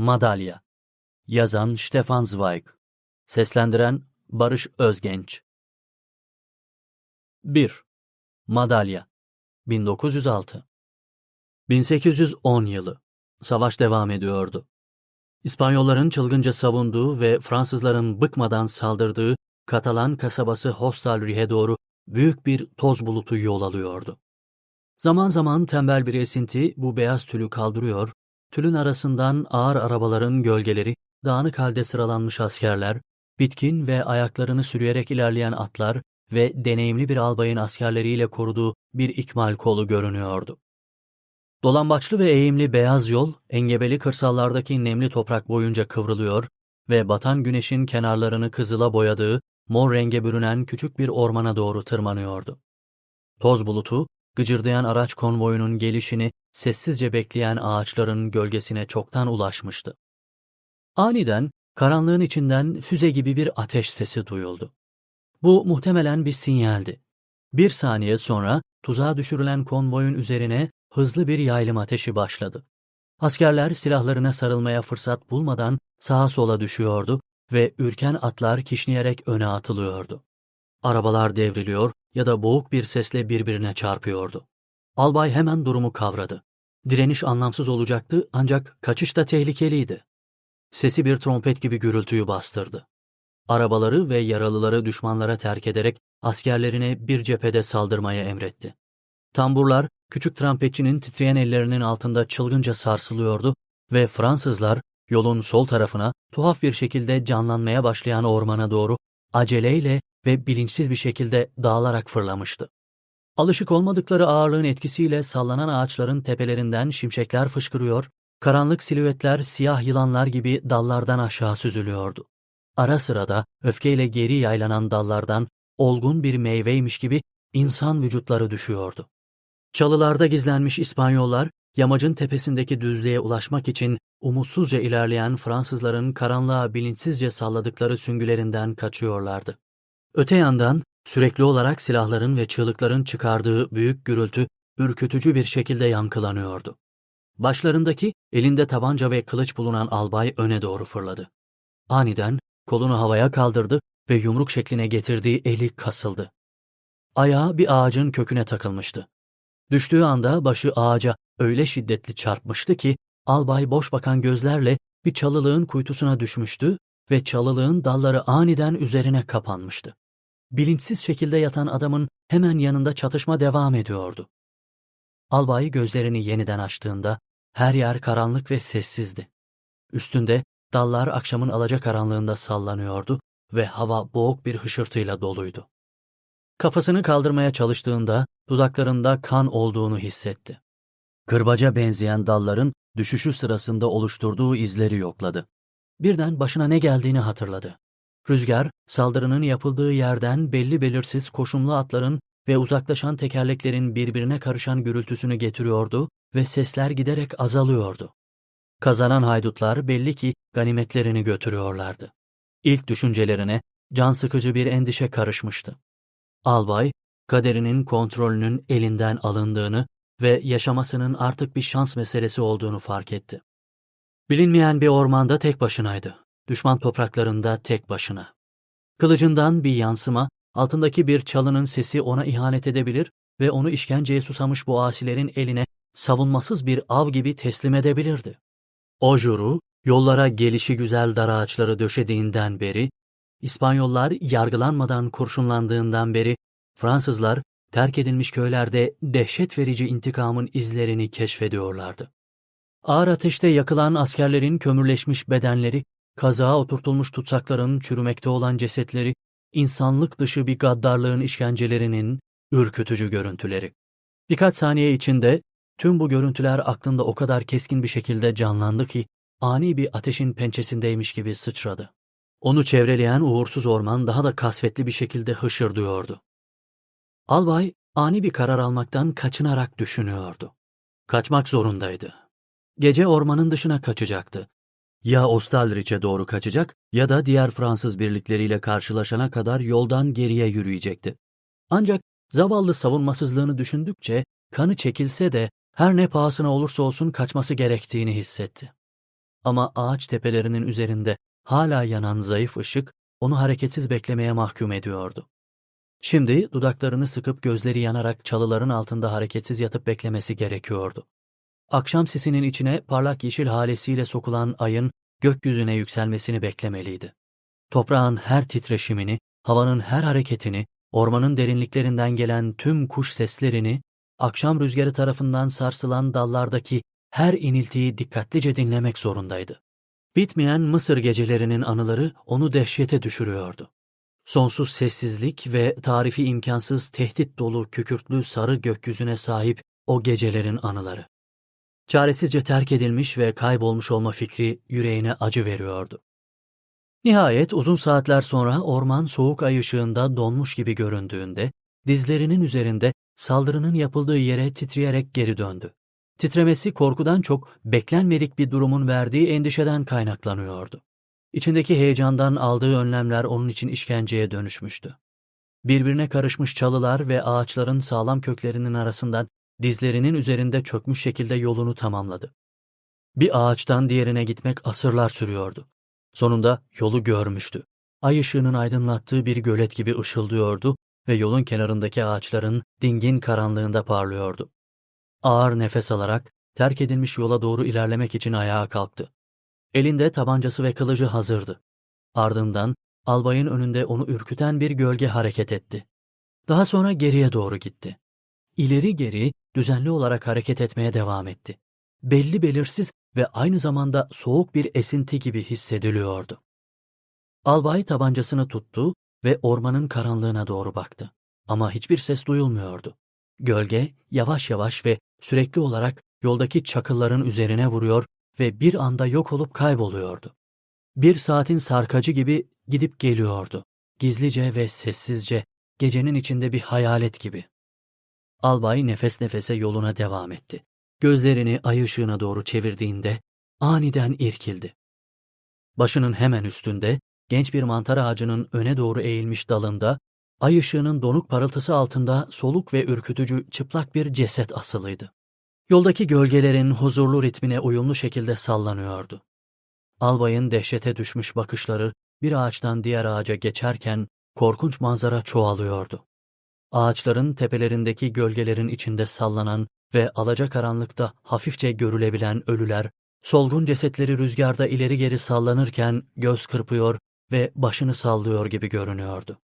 Madalya Yazan Stefan Zweig Seslendiren Barış Özgenç 1. Madalya 1906 1810 yılı Savaş devam ediyordu. İspanyolların çılgınca savunduğu ve Fransızların bıkmadan saldırdığı Katalan kasabası Hostalri'ye doğru büyük bir toz bulutu yol alıyordu. Zaman zaman tembel bir esinti bu beyaz tülü kaldırıyor, tülün arasından ağır arabaların gölgeleri, dağınık halde sıralanmış askerler, bitkin ve ayaklarını sürüyerek ilerleyen atlar ve deneyimli bir albayın askerleriyle koruduğu bir ikmal kolu görünüyordu. Dolambaçlı ve eğimli beyaz yol, engebeli kırsallardaki nemli toprak boyunca kıvrılıyor ve batan güneşin kenarlarını kızıla boyadığı, mor renge bürünen küçük bir ormana doğru tırmanıyordu. Toz bulutu, gıcırdayan araç konvoyunun gelişini sessizce bekleyen ağaçların gölgesine çoktan ulaşmıştı. Aniden karanlığın içinden füze gibi bir ateş sesi duyuldu. Bu muhtemelen bir sinyaldi. Bir saniye sonra tuzağa düşürülen konvoyun üzerine hızlı bir yaylım ateşi başladı. Askerler silahlarına sarılmaya fırsat bulmadan sağa sola düşüyordu ve ürken atlar kişneyerek öne atılıyordu. Arabalar devriliyor ya da boğuk bir sesle birbirine çarpıyordu. Albay hemen durumu kavradı. Direniş anlamsız olacaktı ancak kaçış da tehlikeliydi. Sesi bir trompet gibi gürültüyü bastırdı. Arabaları ve yaralıları düşmanlara terk ederek askerlerine bir cephede saldırmaya emretti. Tamburlar küçük trompetçinin titreyen ellerinin altında çılgınca sarsılıyordu ve Fransızlar yolun sol tarafına tuhaf bir şekilde canlanmaya başlayan ormana doğru aceleyle ve bilinçsiz bir şekilde dağılarak fırlamıştı. Alışık olmadıkları ağırlığın etkisiyle sallanan ağaçların tepelerinden şimşekler fışkırıyor, karanlık silüetler siyah yılanlar gibi dallardan aşağı süzülüyordu. Ara sıra da öfkeyle geri yaylanan dallardan olgun bir meyveymiş gibi insan vücutları düşüyordu. Çalılarda gizlenmiş İspanyollar, yamacın tepesindeki düzlüğe ulaşmak için umutsuzca ilerleyen Fransızların karanlığa bilinçsizce salladıkları süngülerinden kaçıyorlardı. Öte yandan sürekli olarak silahların ve çığlıkların çıkardığı büyük gürültü ürkütücü bir şekilde yankılanıyordu. Başlarındaki elinde tabanca ve kılıç bulunan albay öne doğru fırladı. Aniden kolunu havaya kaldırdı ve yumruk şekline getirdiği eli kasıldı. Ayağı bir ağacın köküne takılmıştı. Düştüğü anda başı ağaca öyle şiddetli çarpmıştı ki albay boş bakan gözlerle bir çalılığın kuytusuna düşmüştü ve çalılığın dalları aniden üzerine kapanmıştı. Bilinçsiz şekilde yatan adamın hemen yanında çatışma devam ediyordu. Albay gözlerini yeniden açtığında her yer karanlık ve sessizdi. Üstünde dallar akşamın alacakaranlığında sallanıyordu ve hava boğuk bir hışırtıyla doluydu. Kafasını kaldırmaya çalıştığında dudaklarında kan olduğunu hissetti. Kırbaca benzeyen dalların düşüşü sırasında oluşturduğu izleri yokladı. Birden başına ne geldiğini hatırladı. Rüzgar, saldırının yapıldığı yerden belli belirsiz koşumlu atların ve uzaklaşan tekerleklerin birbirine karışan gürültüsünü getiriyordu ve sesler giderek azalıyordu. Kazanan haydutlar belli ki ganimetlerini götürüyorlardı. İlk düşüncelerine can sıkıcı bir endişe karışmıştı. Albay, kaderinin kontrolünün elinden alındığını ve yaşamasının artık bir şans meselesi olduğunu fark etti. Bilinmeyen bir ormanda tek başınaydı. Düşman topraklarında tek başına. Kılıcından bir yansıma, altındaki bir çalının sesi ona ihanet edebilir ve onu işkenceye susamış bu asilerin eline savunmasız bir av gibi teslim edebilirdi. O juru, yollara gelişi güzel dar ağaçları döşediğinden beri, İspanyollar yargılanmadan kurşunlandığından beri, Fransızlar terk edilmiş köylerde dehşet verici intikamın izlerini keşfediyorlardı. Ağır ateşte yakılan askerlerin kömürleşmiş bedenleri, kazağa oturtulmuş tutsakların çürümekte olan cesetleri, insanlık dışı bir gaddarlığın işkencelerinin ürkütücü görüntüleri. Birkaç saniye içinde tüm bu görüntüler aklında o kadar keskin bir şekilde canlandı ki ani bir ateşin pençesindeymiş gibi sıçradı. Onu çevreleyen uğursuz orman daha da kasvetli bir şekilde hışırdıyordu. Albay ani bir karar almaktan kaçınarak düşünüyordu. Kaçmak zorundaydı. Gece ormanın dışına kaçacaktı. Ya Ostalriç'e doğru kaçacak ya da diğer Fransız birlikleriyle karşılaşana kadar yoldan geriye yürüyecekti. Ancak zavallı savunmasızlığını düşündükçe kanı çekilse de her ne pahasına olursa olsun kaçması gerektiğini hissetti. Ama ağaç tepelerinin üzerinde hala yanan zayıf ışık onu hareketsiz beklemeye mahkum ediyordu. Şimdi dudaklarını sıkıp gözleri yanarak çalıların altında hareketsiz yatıp beklemesi gerekiyordu. Akşam sisinin içine parlak yeşil halesiyle sokulan ayın gökyüzüne yükselmesini beklemeliydi. Toprağın her titreşimini, havanın her hareketini, ormanın derinliklerinden gelen tüm kuş seslerini, akşam rüzgarı tarafından sarsılan dallardaki her iniltiyi dikkatlice dinlemek zorundaydı. Bitmeyen Mısır gecelerinin anıları onu dehşete düşürüyordu. Sonsuz sessizlik ve tarifi imkansız tehdit dolu kükürtlü sarı gökyüzüne sahip o gecelerin anıları. Çaresizce terk edilmiş ve kaybolmuş olma fikri yüreğine acı veriyordu. Nihayet uzun saatler sonra orman soğuk ay ışığında donmuş gibi göründüğünde, dizlerinin üzerinde saldırının yapıldığı yere titreyerek geri döndü. Titremesi korkudan çok beklenmedik bir durumun verdiği endişeden kaynaklanıyordu. İçindeki heyecandan aldığı önlemler onun için işkenceye dönüşmüştü. Birbirine karışmış çalılar ve ağaçların sağlam köklerinin arasından dizlerinin üzerinde çökmüş şekilde yolunu tamamladı. Bir ağaçtan diğerine gitmek asırlar sürüyordu. Sonunda yolu görmüştü. Ay ışığının aydınlattığı bir gölet gibi ışıldıyordu ve yolun kenarındaki ağaçların dingin karanlığında parlıyordu. Ağır nefes alarak terk edilmiş yola doğru ilerlemek için ayağa kalktı. Elinde tabancası ve kılıcı hazırdı. Ardından albayın önünde onu ürküten bir gölge hareket etti. Daha sonra geriye doğru gitti. İleri geri düzenli olarak hareket etmeye devam etti. Belli belirsiz ve aynı zamanda soğuk bir esinti gibi hissediliyordu. Albay tabancasını tuttu ve ormanın karanlığına doğru baktı. Ama hiçbir ses duyulmuyordu. Gölge yavaş yavaş ve sürekli olarak yoldaki çakılların üzerine vuruyor ve bir anda yok olup kayboluyordu. Bir saatin sarkacı gibi gidip geliyordu. Gizlice ve sessizce, gecenin içinde bir hayalet gibi. Albay nefes nefese yoluna devam etti. Gözlerini ay ışığına doğru çevirdiğinde aniden irkildi. Başının hemen üstünde, genç bir mantar ağacının öne doğru eğilmiş dalında, ay ışığının donuk parıltısı altında soluk ve ürkütücü çıplak bir ceset asılıydı. Yoldaki gölgelerin huzurlu ritmine uyumlu şekilde sallanıyordu. Albayın dehşete düşmüş bakışları bir ağaçtan diğer ağaca geçerken korkunç manzara çoğalıyordu. Ağaçların tepelerindeki gölgelerin içinde sallanan ve alacakaranlıkta hafifçe görülebilen ölüler, solgun cesetleri rüzgarda ileri geri sallanırken göz kırpıyor ve başını sallıyor gibi görünüyordu.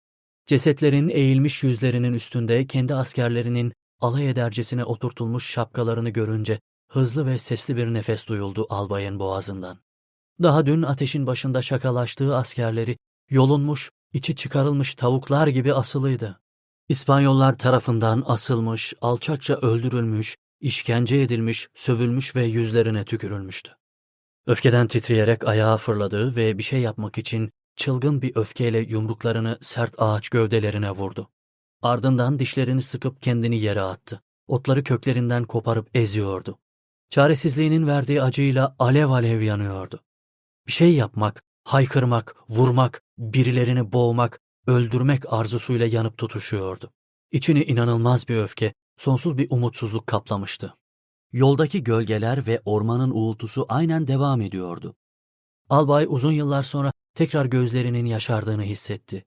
Cesetlerin eğilmiş yüzlerinin üstünde kendi askerlerinin alay edercesine oturtulmuş şapkalarını görünce hızlı ve sesli bir nefes duyuldu albayın boğazından. Daha dün ateşin başında şakalaştığı askerleri yolunmuş, içi çıkarılmış tavuklar gibi asılıydı. İspanyollar tarafından asılmış, alçakça öldürülmüş, işkence edilmiş, sövülmüş ve yüzlerine tükürülmüştü. Öfkeden titreyerek ayağa fırladı ve bir şey yapmak için çılgın bir öfkeyle yumruklarını sert ağaç gövdelerine vurdu. Ardından dişlerini sıkıp kendini yere attı. Otları köklerinden koparıp eziyordu. Çaresizliğinin verdiği acıyla alev alev yanıyordu. Bir şey yapmak, haykırmak, vurmak, birilerini boğmak, öldürmek arzusuyla yanıp tutuşuyordu. İçini inanılmaz bir öfke, sonsuz bir umutsuzluk kaplamıştı. Yoldaki gölgeler ve ormanın uğultusu aynen devam ediyordu. Albay uzun yıllar sonra tekrar gözlerinin yaşardığını hissetti.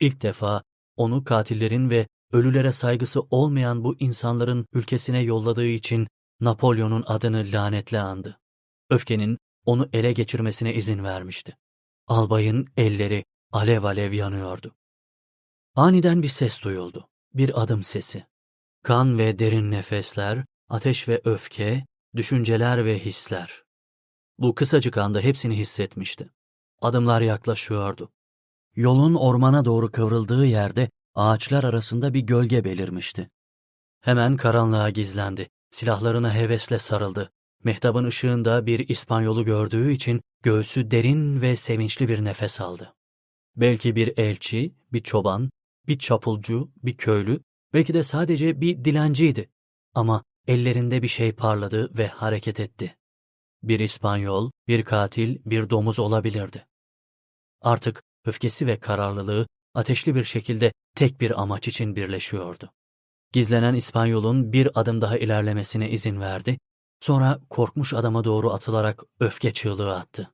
İlk defa onu katillerin ve ölülere saygısı olmayan bu insanların ülkesine yolladığı için Napolyon'un adını lanetle andı. Öfkenin onu ele geçirmesine izin vermişti. Albayın elleri alev alev yanıyordu. Aniden bir ses duyuldu. Bir adım sesi. Kan ve derin nefesler, ateş ve öfke, düşünceler ve hisler. Bu kısacık anda hepsini hissetmişti. Adımlar yaklaşıyordu. Yolun ormana doğru kıvrıldığı yerde ağaçlar arasında bir gölge belirmişti. Hemen karanlığa gizlendi. Silahlarına hevesle sarıldı. Mehtabın ışığında bir İspanyolu gördüğü için göğsü derin ve sevinçli bir nefes aldı. Belki bir elçi, bir çoban, bir çapulcu, bir köylü, belki de sadece bir dilenciydi. Ama ellerinde bir şey parladı ve hareket etti. Bir İspanyol, bir katil, bir domuz olabilirdi. Artık öfkesi ve kararlılığı ateşli bir şekilde tek bir amaç için birleşiyordu. Gizlenen İspanyol'un bir adım daha ilerlemesine izin verdi, Sonra korkmuş adama doğru atılarak öfke çığlığı attı.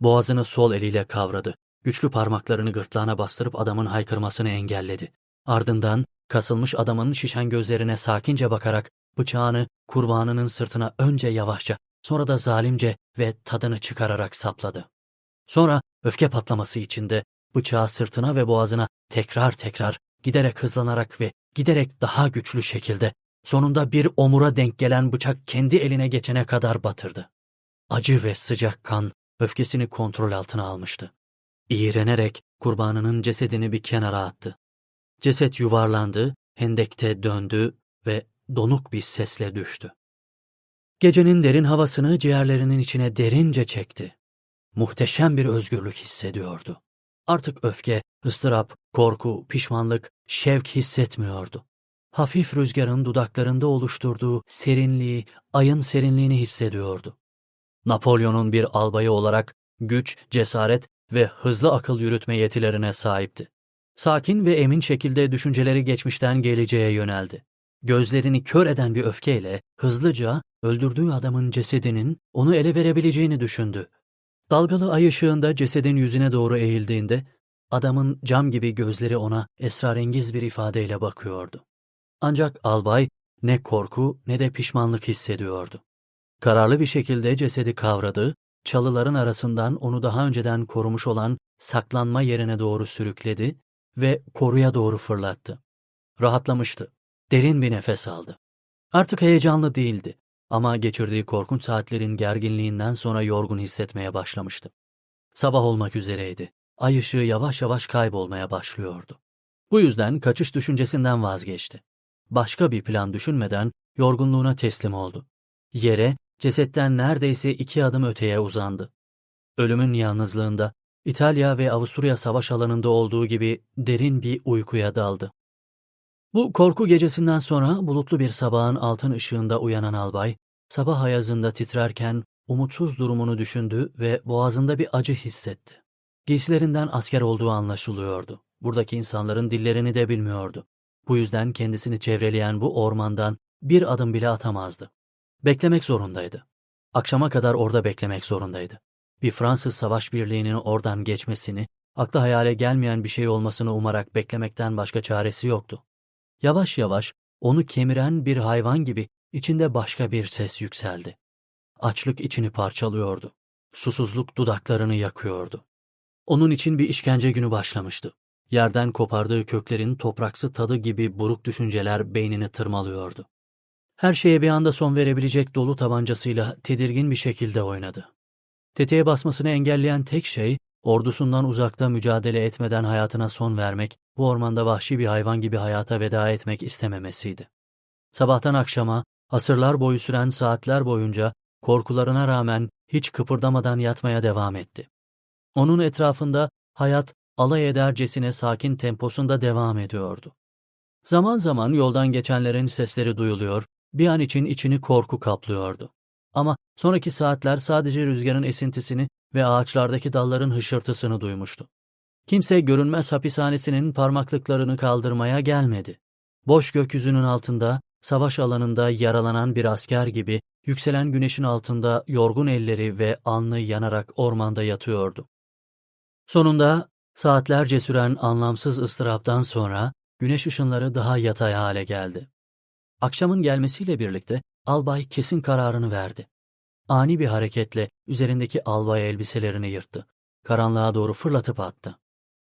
Boğazını sol eliyle kavradı. Güçlü parmaklarını gırtlağına bastırıp adamın haykırmasını engelledi. Ardından kasılmış adamın şişen gözlerine sakince bakarak bıçağını kurbanının sırtına önce yavaşça sonra da zalimce ve tadını çıkararak sapladı. Sonra öfke patlaması içinde bıçağı sırtına ve boğazına tekrar tekrar giderek hızlanarak ve giderek daha güçlü şekilde sonunda bir omura denk gelen bıçak kendi eline geçene kadar batırdı. Acı ve sıcak kan öfkesini kontrol altına almıştı. İğrenerek kurbanının cesedini bir kenara attı. Ceset yuvarlandı, hendekte döndü ve donuk bir sesle düştü. Gecenin derin havasını ciğerlerinin içine derince çekti. Muhteşem bir özgürlük hissediyordu. Artık öfke, ıstırap, korku, pişmanlık, şevk hissetmiyordu. Hafif rüzgarın dudaklarında oluşturduğu serinliği, ayın serinliğini hissediyordu. Napolyon'un bir albayı olarak güç, cesaret ve hızlı akıl yürütme yetilerine sahipti. Sakin ve emin şekilde düşünceleri geçmişten geleceğe yöneldi. Gözlerini kör eden bir öfkeyle hızlıca öldürdüğü adamın cesedinin onu ele verebileceğini düşündü. Dalgalı ay ışığında cesedin yüzüne doğru eğildiğinde adamın cam gibi gözleri ona esrarengiz bir ifadeyle bakıyordu. Ancak albay ne korku ne de pişmanlık hissediyordu. Kararlı bir şekilde cesedi kavradı, çalıların arasından onu daha önceden korumuş olan saklanma yerine doğru sürükledi ve koruya doğru fırlattı. Rahatlamıştı. Derin bir nefes aldı. Artık heyecanlı değildi ama geçirdiği korkunç saatlerin gerginliğinden sonra yorgun hissetmeye başlamıştı. Sabah olmak üzereydi. Ay ışığı yavaş yavaş kaybolmaya başlıyordu. Bu yüzden kaçış düşüncesinden vazgeçti. Başka bir plan düşünmeden yorgunluğuna teslim oldu. Yere, cesetten neredeyse iki adım öteye uzandı. Ölümün yalnızlığında, İtalya ve Avusturya savaş alanında olduğu gibi derin bir uykuya daldı. Bu korku gecesinden sonra bulutlu bir sabahın altın ışığında uyanan albay, sabah ayazında titrerken umutsuz durumunu düşündü ve boğazında bir acı hissetti. Giysilerinden asker olduğu anlaşılıyordu. Buradaki insanların dillerini de bilmiyordu. Bu yüzden kendisini çevreleyen bu ormandan bir adım bile atamazdı. Beklemek zorundaydı. Akşama kadar orada beklemek zorundaydı. Bir Fransız savaş birliğinin oradan geçmesini, akla hayale gelmeyen bir şey olmasını umarak beklemekten başka çaresi yoktu. Yavaş yavaş onu kemiren bir hayvan gibi içinde başka bir ses yükseldi. Açlık içini parçalıyordu. Susuzluk dudaklarını yakıyordu. Onun için bir işkence günü başlamıştı. Yerden kopardığı köklerin topraksı tadı gibi buruk düşünceler beynini tırmalıyordu. Her şeye bir anda son verebilecek dolu tabancasıyla tedirgin bir şekilde oynadı. Tetiğe basmasını engelleyen tek şey, ordusundan uzakta mücadele etmeden hayatına son vermek, bu ormanda vahşi bir hayvan gibi hayata veda etmek istememesiydi. Sabahtan akşama, asırlar boyu süren saatler boyunca korkularına rağmen hiç kıpırdamadan yatmaya devam etti. Onun etrafında hayat alay edercesine sakin temposunda devam ediyordu. Zaman zaman yoldan geçenlerin sesleri duyuluyor, bir an için içini korku kaplıyordu. Ama sonraki saatler sadece rüzgarın esintisini ve ağaçlardaki dalların hışırtısını duymuştu. Kimse görünmez hapishanesinin parmaklıklarını kaldırmaya gelmedi. Boş gökyüzünün altında, savaş alanında yaralanan bir asker gibi yükselen güneşin altında yorgun elleri ve alnı yanarak ormanda yatıyordu. Sonunda saatlerce süren anlamsız ıstıraptan sonra güneş ışınları daha yatay hale geldi. Akşamın gelmesiyle birlikte albay kesin kararını verdi. Ani bir hareketle üzerindeki albay elbiselerini yırttı. Karanlığa doğru fırlatıp attı.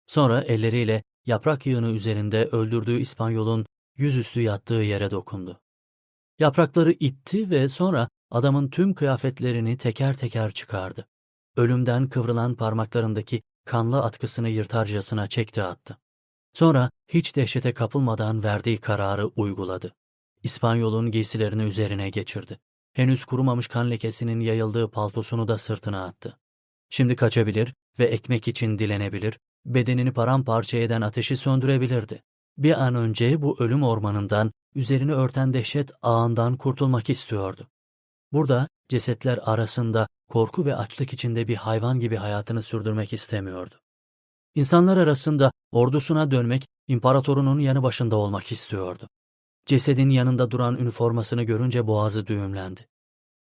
Sonra elleriyle yaprak yığını üzerinde öldürdüğü İspanyol'un yüzüstü yattığı yere dokundu. Yaprakları itti ve sonra adamın tüm kıyafetlerini teker teker çıkardı. Ölümden kıvrılan parmaklarındaki kanlı atkısını yırtarcasına çekti attı. Sonra hiç dehşete kapılmadan verdiği kararı uyguladı. İspanyol'un giysilerini üzerine geçirdi. Henüz kurumamış kan lekesinin yayıldığı paltosunu da sırtına attı. Şimdi kaçabilir ve ekmek için dilenebilir, bedenini paramparça eden ateşi söndürebilirdi. Bir an önce bu ölüm ormanından, üzerini örten dehşet ağından kurtulmak istiyordu. Burada cesetler arasında korku ve açlık içinde bir hayvan gibi hayatını sürdürmek istemiyordu. İnsanlar arasında ordusuna dönmek, imparatorunun yanı başında olmak istiyordu. Cesedin yanında duran üniformasını görünce boğazı düğümlendi.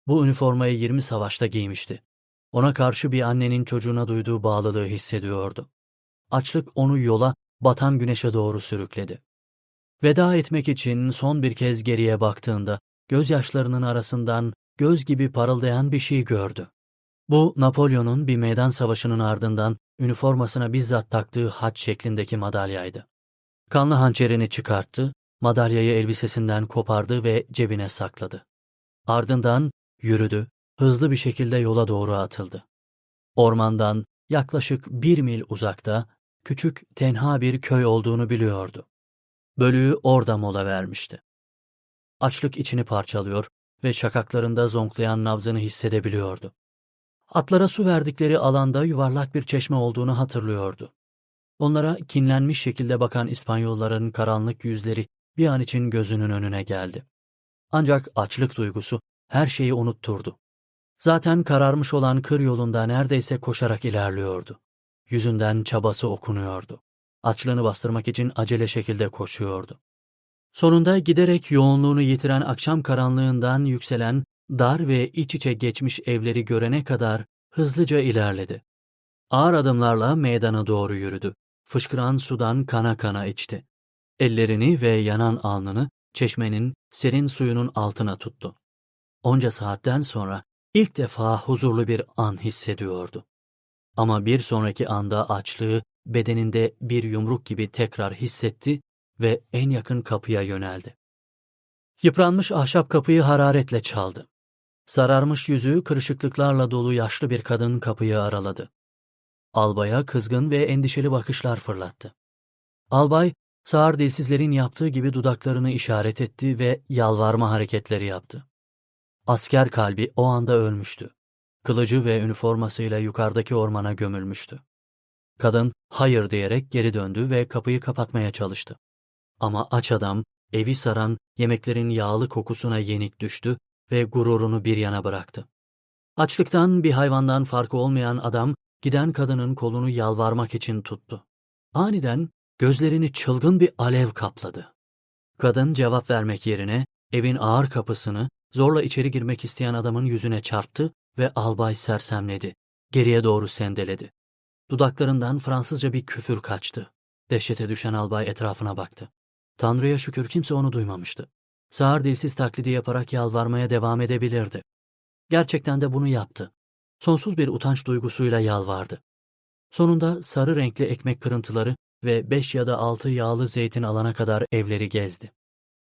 Bu üniformayı 20 savaşta giymişti. Ona karşı bir annenin çocuğuna duyduğu bağlılığı hissediyordu. Açlık onu yola, batan güneşe doğru sürükledi. Veda etmek için son bir kez geriye baktığında gözyaşlarının arasından göz gibi parıldayan bir şey gördü. Bu Napolyon'un bir meydan savaşının ardından üniformasına bizzat taktığı haç şeklindeki madalyaydı. Kanlı hançerini çıkarttı, madalyayı elbisesinden kopardı ve cebine sakladı. Ardından yürüdü, hızlı bir şekilde yola doğru atıldı. Ormandan yaklaşık bir mil uzakta küçük tenha bir köy olduğunu biliyordu. Bölüğü orada mola vermişti. Açlık içini parçalıyor ve şakaklarında zonklayan nabzını hissedebiliyordu. Atlara su verdikleri alanda yuvarlak bir çeşme olduğunu hatırlıyordu. Onlara kinlenmiş şekilde bakan İspanyolların karanlık yüzleri bir an için gözünün önüne geldi. Ancak açlık duygusu her şeyi unutturdu. Zaten kararmış olan kır yolunda neredeyse koşarak ilerliyordu. Yüzünden çabası okunuyordu. Açlığını bastırmak için acele şekilde koşuyordu. Sonunda giderek yoğunluğunu yitiren akşam karanlığından yükselen dar ve iç içe geçmiş evleri görene kadar hızlıca ilerledi. Ağır adımlarla meydana doğru yürüdü. Fışkıran sudan kana kana içti. Ellerini ve yanan alnını çeşmenin serin suyunun altına tuttu. Onca saatten sonra ilk defa huzurlu bir an hissediyordu. Ama bir sonraki anda açlığı bedeninde bir yumruk gibi tekrar hissetti ve en yakın kapıya yöneldi. Yıpranmış ahşap kapıyı hararetle çaldı. Sararmış yüzü kırışıklıklarla dolu yaşlı bir kadın kapıyı araladı. Albaya kızgın ve endişeli bakışlar fırlattı. Albay, sağır dilsizlerin yaptığı gibi dudaklarını işaret etti ve yalvarma hareketleri yaptı. Asker kalbi o anda ölmüştü. Kılıcı ve üniformasıyla yukarıdaki ormana gömülmüştü. Kadın hayır diyerek geri döndü ve kapıyı kapatmaya çalıştı. Ama aç adam evi saran yemeklerin yağlı kokusuna yenik düştü ve gururunu bir yana bıraktı. Açlıktan bir hayvandan farkı olmayan adam giden kadının kolunu yalvarmak için tuttu. Aniden gözlerini çılgın bir alev kapladı. Kadın cevap vermek yerine evin ağır kapısını zorla içeri girmek isteyen adamın yüzüne çarptı ve albay sersemledi. Geriye doğru sendeledi. Dudaklarından Fransızca bir küfür kaçtı. Dehşete düşen albay etrafına baktı. Tanrı'ya şükür kimse onu duymamıştı. Sağır dilsiz taklidi yaparak yalvarmaya devam edebilirdi. Gerçekten de bunu yaptı. Sonsuz bir utanç duygusuyla yalvardı. Sonunda sarı renkli ekmek kırıntıları ve beş ya da altı yağlı zeytin alana kadar evleri gezdi.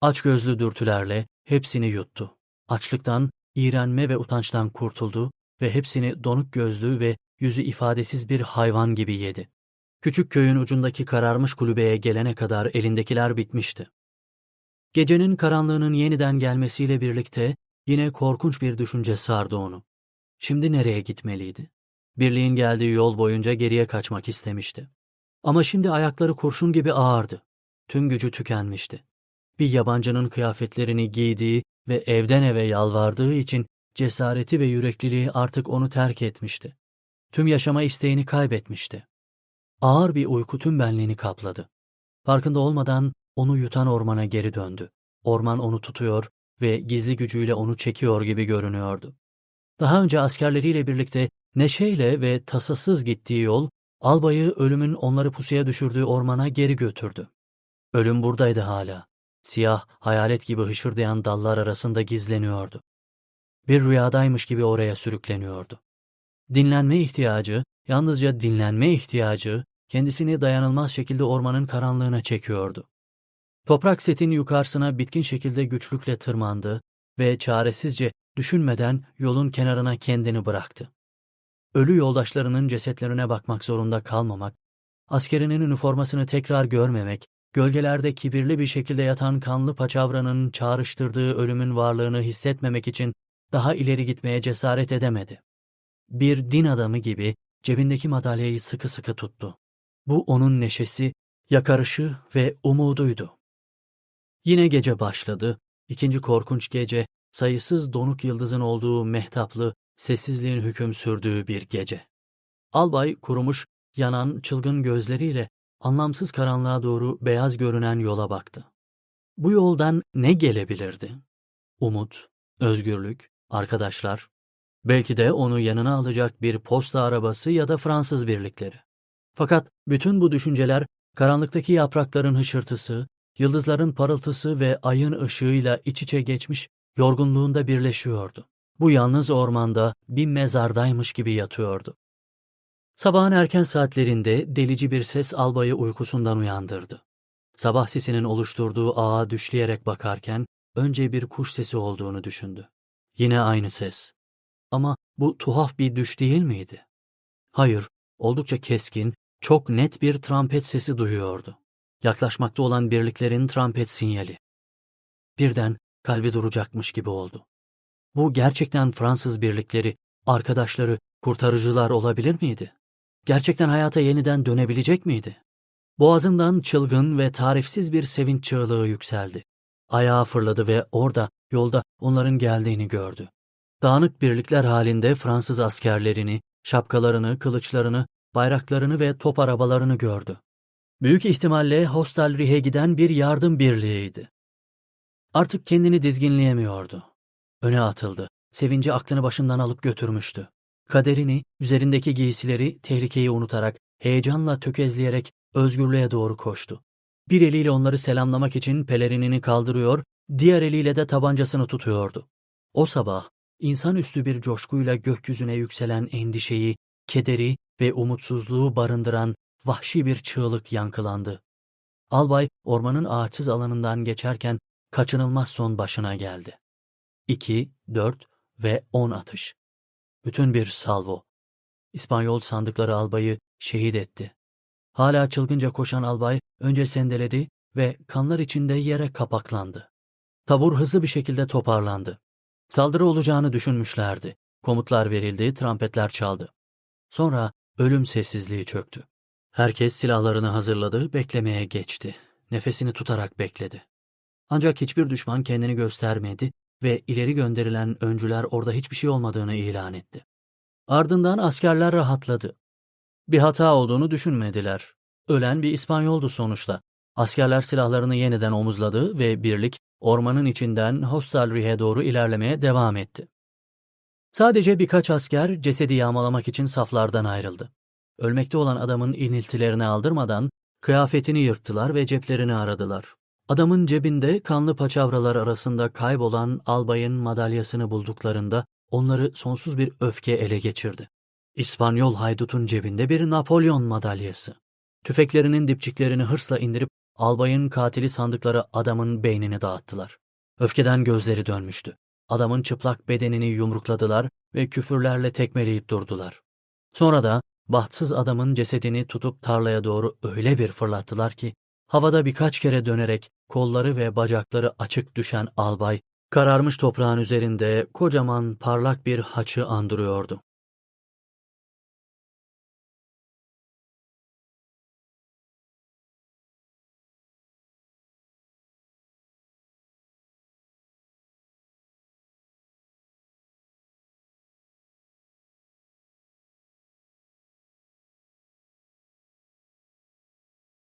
Açgözlü dürtülerle hepsini yuttu. Açlıktan, iğrenme ve utançtan kurtuldu ve hepsini donuk gözlü ve yüzü ifadesiz bir hayvan gibi yedi. Küçük köyün ucundaki kararmış kulübeye gelene kadar elindekiler bitmişti. Gecenin karanlığının yeniden gelmesiyle birlikte yine korkunç bir düşünce sardı onu. Şimdi nereye gitmeliydi? Birliğin geldiği yol boyunca geriye kaçmak istemişti. Ama şimdi ayakları kurşun gibi ağırdı. Tüm gücü tükenmişti. Bir yabancının kıyafetlerini giydiği ve evden eve yalvardığı için cesareti ve yürekliliği artık onu terk etmişti. Tüm yaşama isteğini kaybetmişti. Ağır bir uyku tüm benliğini kapladı. Farkında olmadan onu yutan ormana geri döndü. Orman onu tutuyor ve gizli gücüyle onu çekiyor gibi görünüyordu. Daha önce askerleriyle birlikte neşeyle ve tasasız gittiği yol, albayı ölümün onları pusuya düşürdüğü ormana geri götürdü. Ölüm buradaydı hala. Siyah, hayalet gibi hışırdayan dallar arasında gizleniyordu. Bir rüyadaymış gibi oraya sürükleniyordu. Dinlenme ihtiyacı, yalnızca dinlenme ihtiyacı, kendisini dayanılmaz şekilde ormanın karanlığına çekiyordu. Toprak setin yukarısına bitkin şekilde güçlükle tırmandı ve çaresizce düşünmeden yolun kenarına kendini bıraktı. Ölü yoldaşlarının cesetlerine bakmak zorunda kalmamak, askerinin üniformasını tekrar görmemek, gölgelerde kibirli bir şekilde yatan kanlı paçavranın çağrıştırdığı ölümün varlığını hissetmemek için daha ileri gitmeye cesaret edemedi. Bir din adamı gibi cebindeki madalyayı sıkı sıkı tuttu. Bu onun neşesi, yakarışı ve umuduydu. Yine gece başladı. İkinci korkunç gece, sayısız donuk yıldızın olduğu mehtaplı, sessizliğin hüküm sürdüğü bir gece. Albay kurumuş, yanan çılgın gözleriyle anlamsız karanlığa doğru beyaz görünen yola baktı. Bu yoldan ne gelebilirdi? Umut, özgürlük, arkadaşlar, belki de onu yanına alacak bir posta arabası ya da Fransız birlikleri. Fakat bütün bu düşünceler karanlıktaki yaprakların hışırtısı, yıldızların parıltısı ve ayın ışığıyla iç içe geçmiş yorgunluğunda birleşiyordu. Bu yalnız ormanda bir mezardaymış gibi yatıyordu. Sabahın erken saatlerinde delici bir ses albayı uykusundan uyandırdı. Sabah sesinin oluşturduğu ağa düşleyerek bakarken önce bir kuş sesi olduğunu düşündü. Yine aynı ses. Ama bu tuhaf bir düş değil miydi? Hayır, oldukça keskin, çok net bir trompet sesi duyuyordu. Yaklaşmakta olan birliklerin trompet sinyali. Birden kalbi duracakmış gibi oldu. Bu gerçekten Fransız birlikleri, arkadaşları, kurtarıcılar olabilir miydi? Gerçekten hayata yeniden dönebilecek miydi? Boğazından çılgın ve tarifsiz bir sevinç çığlığı yükseldi. Ayağa fırladı ve orada, yolda onların geldiğini gördü. Dağınık birlikler halinde Fransız askerlerini, şapkalarını, kılıçlarını, bayraklarını ve top arabalarını gördü. Büyük ihtimalle Hostelrihe giden bir yardım birliğiydi. Artık kendini dizginleyemiyordu. Öne atıldı. Sevinci aklını başından alıp götürmüştü. Kaderini, üzerindeki giysileri, tehlikeyi unutarak, heyecanla tökezleyerek özgürlüğe doğru koştu. Bir eliyle onları selamlamak için pelerinini kaldırıyor, diğer eliyle de tabancasını tutuyordu. O sabah, insanüstü bir coşkuyla gökyüzüne yükselen endişeyi, kederi ve umutsuzluğu barındıran vahşi bir çığlık yankılandı. Albay, ormanın ağaçsız alanından geçerken kaçınılmaz son başına geldi. İki, dört ve on atış. Bütün bir salvo. İspanyol sandıkları albayı şehit etti. Hala çılgınca koşan albay önce sendeledi ve kanlar içinde yere kapaklandı. Tabur hızlı bir şekilde toparlandı. Saldırı olacağını düşünmüşlerdi. Komutlar verildi, trampetler çaldı. Sonra ölüm sessizliği çöktü. Herkes silahlarını hazırladı, beklemeye geçti. Nefesini tutarak bekledi. Ancak hiçbir düşman kendini göstermedi ve ileri gönderilen öncüler orada hiçbir şey olmadığını ilan etti. Ardından askerler rahatladı. Bir hata olduğunu düşünmediler. Ölen bir İspanyoldu sonuçta. Askerler silahlarını yeniden omuzladı ve birlik ormanın içinden Hostelrihe doğru ilerlemeye devam etti. Sadece birkaç asker cesedi yağmalamak için saflardan ayrıldı. Ölmekte olan adamın iniltilerini aldırmadan kıyafetini yırttılar ve ceplerini aradılar. Adamın cebinde kanlı paçavralar arasında kaybolan albayın madalyasını bulduklarında onları sonsuz bir öfke ele geçirdi. İspanyol haydutun cebinde bir Napolyon madalyası. Tüfeklerinin dipçiklerini hırsla indirip albayın katili sandıkları adamın beynini dağıttılar. Öfkeden gözleri dönmüştü. Adamın çıplak bedenini yumrukladılar ve küfürlerle tekmeleyip durdular. Sonra da bahtsız adamın cesedini tutup tarlaya doğru öyle bir fırlattılar ki havada birkaç kere dönerek kolları ve bacakları açık düşen albay kararmış toprağın üzerinde kocaman parlak bir haçı andırıyordu.